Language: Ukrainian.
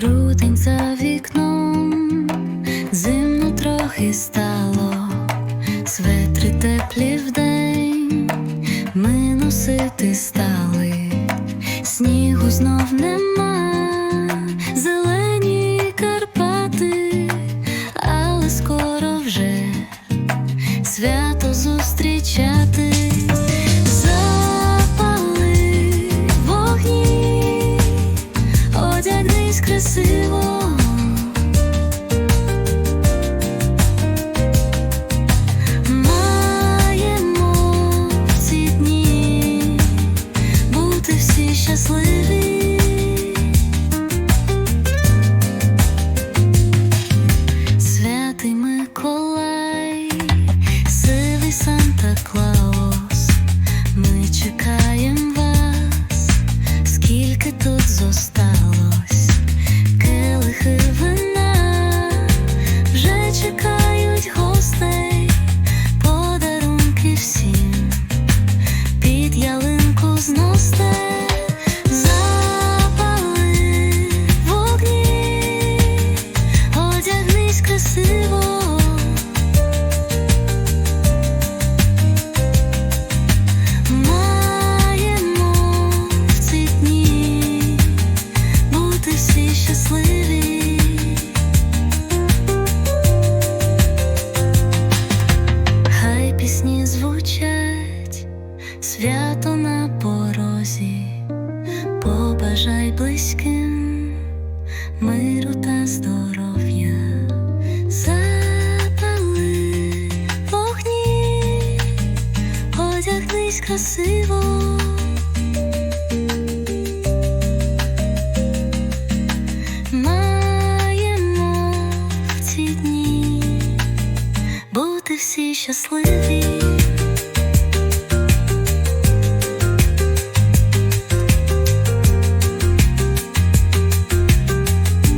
Грудень за вікном, зимно трохи стало, Светри теплі в день, ми носити стали, снігу знов немає. Одягнись красиво. Маємо в дні бути всі щасливі. Святий Миколай, сивий Санта Клаус, ми чекаємо вас, скільки тут зосталось, щасливі. Хай пісні звучать, свято на порозі, побажай близьким миру та здоров'я, запали вогні, одягнись красиво. Щасливі.